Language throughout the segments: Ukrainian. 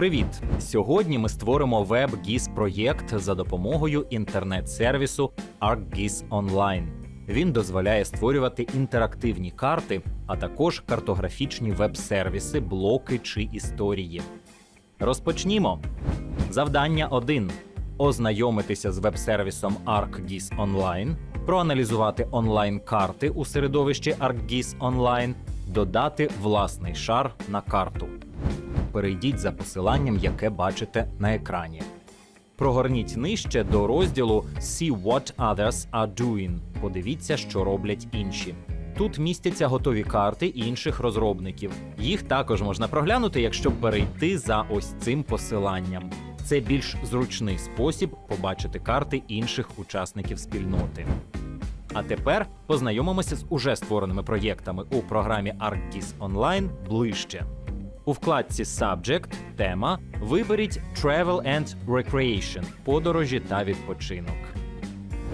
Привіт! Сьогодні ми створимо веб-GIS проєкт за допомогою інтернет-сервісу ArcGIS Online. Він дозволяє створювати інтерактивні карти, а також картографічні веб-сервіси, блоки чи історії. Розпочнімо. Завдання 1. Ознайомитися з веб-сервісом ArcGIS Online, проаналізувати онлайн-карти у середовищі ArcGIS Online, додати власний шар на карту. Перейдіть за посиланням, яке бачите на екрані. Прогорніть нижче до розділу See what others are doing. Подивіться, що роблять інші. Тут містяться готові карти інших розробників. Їх також можна проглянути, якщо перейти за ось цим посиланням. Це більш зручний спосіб побачити карти інших учасників спільноти. А тепер познайомимося з уже створеними проєктами у програмі ArcGIS Online ближче. У вкладці Subject тема виберіть Travel and Recreation подорожі та відпочинок.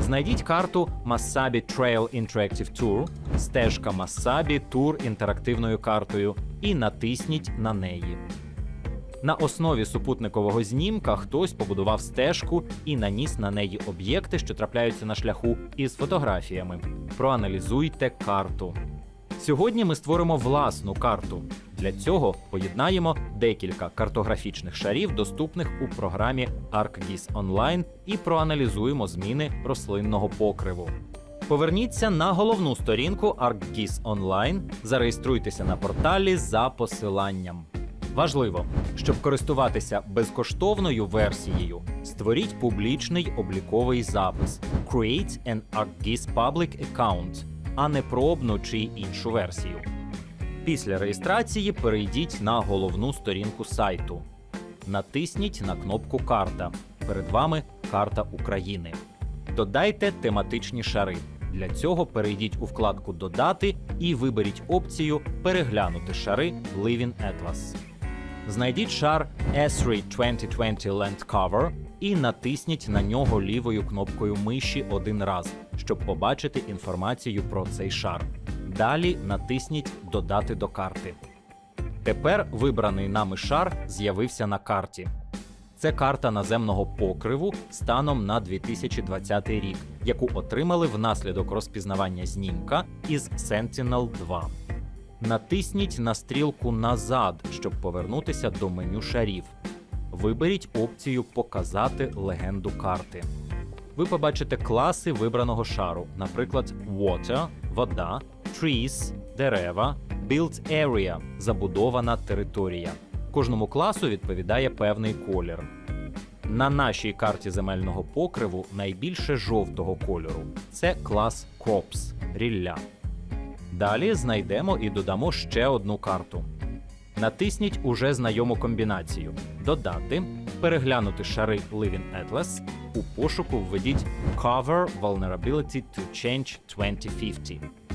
Знайдіть карту Masabi Trail Interactive Tour, стежка Masabi тур інтерактивною картою і натисніть на неї. На основі супутникового знімка хтось побудував стежку і наніс на неї об'єкти, що трапляються на шляху, із фотографіями. Проаналізуйте карту. Сьогодні ми створимо власну карту. Для цього поєднаємо декілька картографічних шарів, доступних у програмі ArcGIS Online, і проаналізуємо зміни рослинного покриву. Поверніться на головну сторінку ArcGIS Online, зареєструйтеся на порталі за посиланням. Важливо, щоб користуватися безкоштовною версією, створіть публічний обліковий запис Create an ArcGIS Public Account, а не пробну чи іншу версію. Після реєстрації перейдіть на головну сторінку сайту. Натисніть на кнопку Карта. Перед вами карта України. Додайте тематичні шари. Для цього перейдіть у вкладку Додати і виберіть опцію Переглянути шари Living Atlas. Знайдіть шар Esri 2020 Land Cover і натисніть на нього лівою кнопкою миші один раз, щоб побачити інформацію про цей шар. Далі натисніть Додати до карти. Тепер вибраний нами шар з'явився на карті. Це карта наземного покриву станом на 2020 рік, яку отримали внаслідок розпізнавання знімка із Sentinel-2. Натисніть на стрілку назад, щоб повернутися до меню шарів. Виберіть опцію Показати легенду карти. Ви побачите класи вибраного шару, наприклад, Water вода, Trees дерева, Built Area забудована територія. Кожному класу відповідає певний колір. На нашій карті земельного покриву найбільше жовтого кольору це клас Crops рілля. Далі знайдемо і додамо ще одну карту. Натисніть уже знайому комбінацію Додати, переглянути шари Living Atlas. У пошуку введіть Cover Vulnerability to Change 2050.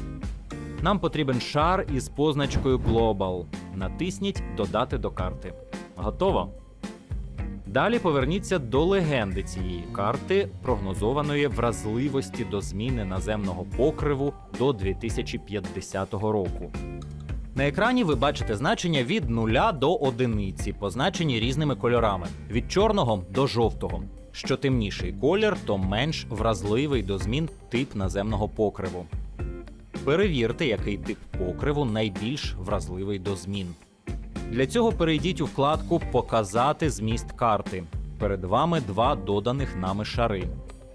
Нам потрібен шар із позначкою Global. Натисніть Додати до карти. Готово. Далі поверніться до легенди цієї карти, прогнозованої вразливості до зміни наземного покриву до 2050 року. На екрані ви бачите значення від 0 до 1, позначені різними кольорами від чорного до жовтого. Що темніший колір, то менш вразливий до змін тип наземного покриву. Перевірте, який тип покриву найбільш вразливий до змін. Для цього перейдіть у вкладку Показати зміст карти. Перед вами два доданих нами шари.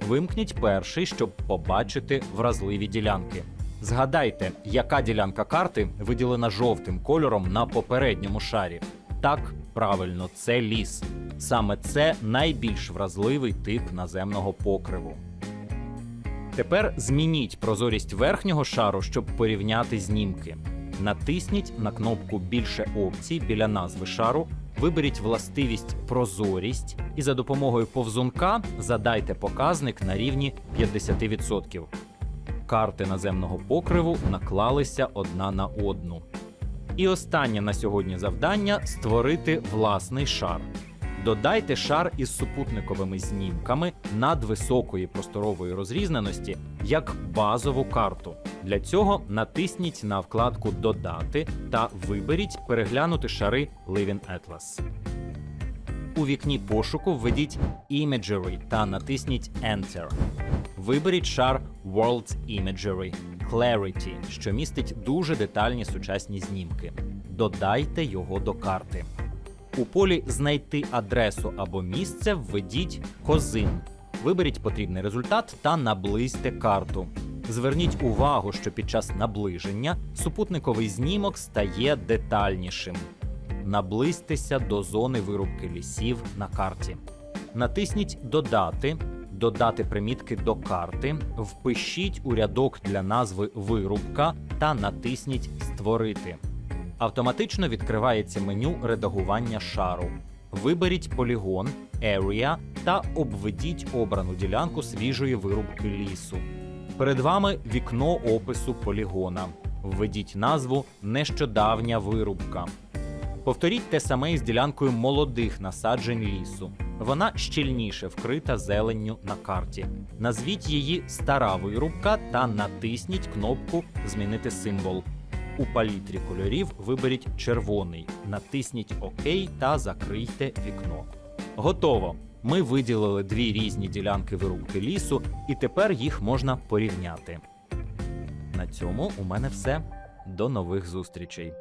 Вимкніть перший, щоб побачити вразливі ділянки. Згадайте, яка ділянка карти виділена жовтим кольором на попередньому шарі. Так, правильно, це ліс. Саме це найбільш вразливий тип наземного покриву. Тепер змініть прозорість верхнього шару, щоб порівняти знімки. Натисніть на кнопку Більше опцій біля назви шару, виберіть властивість Прозорість і за допомогою повзунка задайте показник на рівні 50%. Карти наземного покриву наклалися одна на одну. І останнє на сьогодні завдання створити власний шар. Додайте шар із супутниковими знімками надвисокої просторової розрізненості як базову карту. Для цього натисніть на вкладку Додати та виберіть переглянути шари Living Atlas. У вікні пошуку введіть Imagery та натисніть Enter. Виберіть шар World Imagery Clarity, що містить дуже детальні сучасні знімки. Додайте його до карти. У полі Знайти адресу або місце введіть Козин. Виберіть потрібний результат та наблизьте карту. Зверніть увагу, що під час наближення супутниковий знімок стає детальнішим. Наблизьтеся до зони вирубки лісів на карті. Натисніть Додати, додати примітки до карти, впишіть у рядок для назви вирубка та натисніть Створити. Автоматично відкривається меню редагування шару. Виберіть полігон Area та обведіть обрану ділянку свіжої вирубки лісу. Перед вами вікно опису полігона. Введіть назву Нещодавня вирубка. Повторіть те саме із ділянкою молодих насаджень лісу. Вона щільніше вкрита зеленню на карті. Назвіть її Стара вирубка та натисніть кнопку Змінити символ. У палітрі кольорів виберіть червоний, натисніть ОК та закрийте вікно. Готово! Ми виділили дві різні ділянки вирубки лісу, і тепер їх можна порівняти. На цьому у мене все. До нових зустрічей!